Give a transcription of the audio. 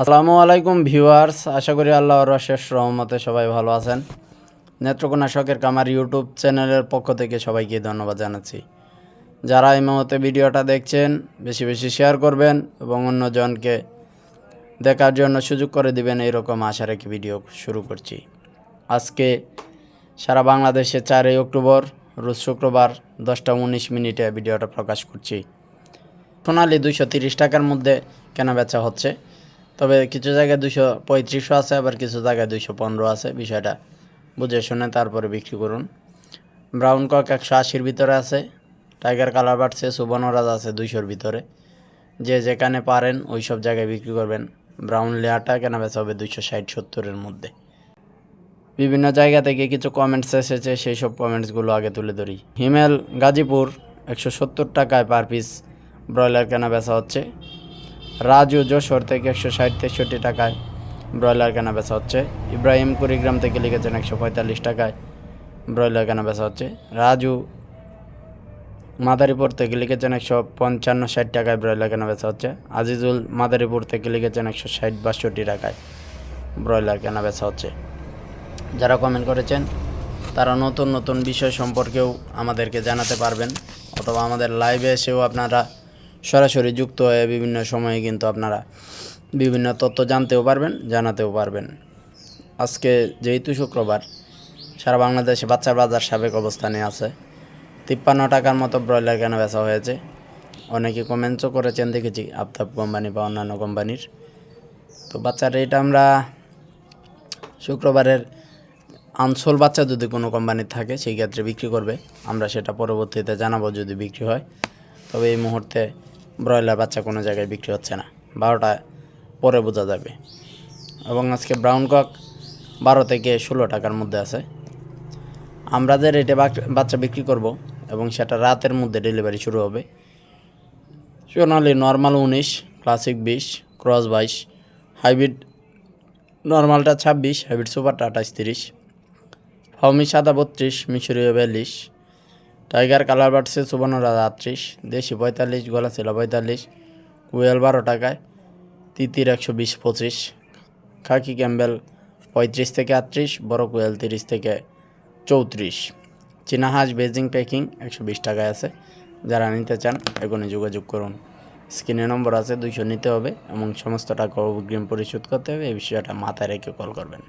আসসালামু আলাইকুম ভিউয়ার্স, আশা করি আল্লাহর অশেষ রহমতে সবাই ভালো আছেন। নেত্রকোনা শখের কামার ইউটিউব চ্যানেলের পক্ষ থেকে সবাইকে ধন্যবাদ জানাচ্ছি। যারা এই ভিডিওটা দেখছেন, বেশি বেশি শেয়ার করবেন এবং অন্যজনকে দেখার জন্য সুযোগ করে দিবেন, এইরকম আশা রেখে ভিডিও শুরু করছি। আজকে সারা বাংলাদেশে চারই অক্টোবর, রোজ শুক্রবার দশটা উনিশ মিনিটে ভিডিওটা প্রকাশ করছি। সোনালি দুইশো তিরিশ টাকার মধ্যে কেনা বেচা হচ্ছে। তবে কিছু জায়গায় দুশো পঁয়ত্রিশও আছে, আবার কিছু জায়গায় দুশো পনেরো আছে, বিষয়টা বুঝে শুনে তারপরে বিক্রি করুন। ব্রাউন কক একশো আশির ভিতরে আছে, টাইগার কালার বাড়ছে সুবর্ণরাজ আছে দুইশোর ভিতরে। যে যেখানে পারেন ওই সব জায়গায় বিক্রি করবেন। ব্রাউন লেয়ারটা কেনা বেচা হবে দুইশো ষাট সত্তরের মধ্যে। বিভিন্ন জায়গা থেকে কিছু কমেন্টস এসেছে সেই সব কমেন্টসগুলো আগে তুলে ধরি। হিমেল গাজীপুর একশো সত্তর টাকায় পার পিস ব্রয়লার কেনা বেচা হচ্ছে। রাজু যশোর থেকে একশো ষাট তেষট্টি টাকায় ব্রয়লার কেনা বেচা হচ্ছে। ইব্রাহিম কুড়িগ্রাম থেকে লিখেছেন একশো পঁয়তাল্লিশ টাকায় ব্রয়লার কেনা বেচা হচ্ছে। রাজু মাদারীপুর থেকে লিখেছেন একশো পঞ্চান্ন ষাট টাকায় ব্রয়লার কেনা বেচা হচ্ছে। আজিজুল মাদারীপুর থেকে লিখেছেন একশো ষাট বাষট্টি টাকায় ব্রয়লার কেনা বেচা হচ্ছে। যারা কমেন্ট করেছেন, তারা নতুন নতুন বিষয় সম্পর্কেও আমাদেরকে জানাতে পারবেন, অথবা আমাদের লাইভে এসেও আপনারা সরাসরি যুক্ত হয়ে বিভিন্ন সময়ে কিন্তু আপনারা বিভিন্ন তথ্য জানতেও পারবেন, জানাতেও পারবেন। আজকে যেহেতু শুক্রবার, সারা বাংলাদেশে বাচ্চার বাজার সাবেক অবস্থানে আছে। তিপ্পান্ন টাকার মতো ব্রয়লার কেনা বেচা হয়েছে? অনেকে কমেন্টসও করেছেন, দেখেছি আফতাব কোম্পানি বা অন্যান্য কোম্পানির। তো বাচ্চার রেট আমরা শুক্রবারের আনসোল বাচ্চা যদি কোনো কোম্পানির থাকে, সেই ক্ষেত্রে বিক্রি করবে। আমরা সেটা পরবর্তীতে জানাব যদি বিক্রি হয়। তবে এই মুহূর্তে ব্রয়লার বাচ্চা কোনো জায়গায় বিক্রি হচ্ছে না। বারোটা পরে বোঝা যাবে। এবং আজকে ব্রাউন কক বারো থেকে ষোলো টাকার মধ্যে আছে। আমরা যে রেটে বাচ- বাচ্চা বিক্রি করব এবং সেটা রাতের মধ্যে ডেলিভারি শুরু হবে, সোনালি নর্মাল উনিশ ক্লাসিক বিশ ক্রস বাইশ হাইব্রিড নর্মালটা ছাব্বিশ হাইব্রিড সুপারটা আঠাশ, তিরিশ ফাউমি সাদা বত্রিশ মিশরীয় বিয়াল্লিশ টাইগার কালার বাড়ছে সুবর্ণরাজা আটত্রিশ, দেশি পঁয়তাল্লিশ, গলা ছিল পঁয়তাল্লিশ, কুয়েল বারো টাকায়, তিতির একশো বিশ পঁচিশ, খাকি ক্যাম্বেল পঁয়ত্রিশ থেকে আটত্রিশ, বড় কুয়েল তিরিশ থেকে চৌত্রিশ। চীনা হাঁস বেজিং প্যাকিং একশো বিশ টাকায় আছে, যারা নিতে চান এখনই যোগাযোগ করুন। স্ক্রিনে নম্বর আছে, দুইশো নিতে হবে এবং সমস্ত টাকা অগ্রিম পরিশোধ করতে হবে, এই বিষয়টা মাথায় রেখে কল করবেন।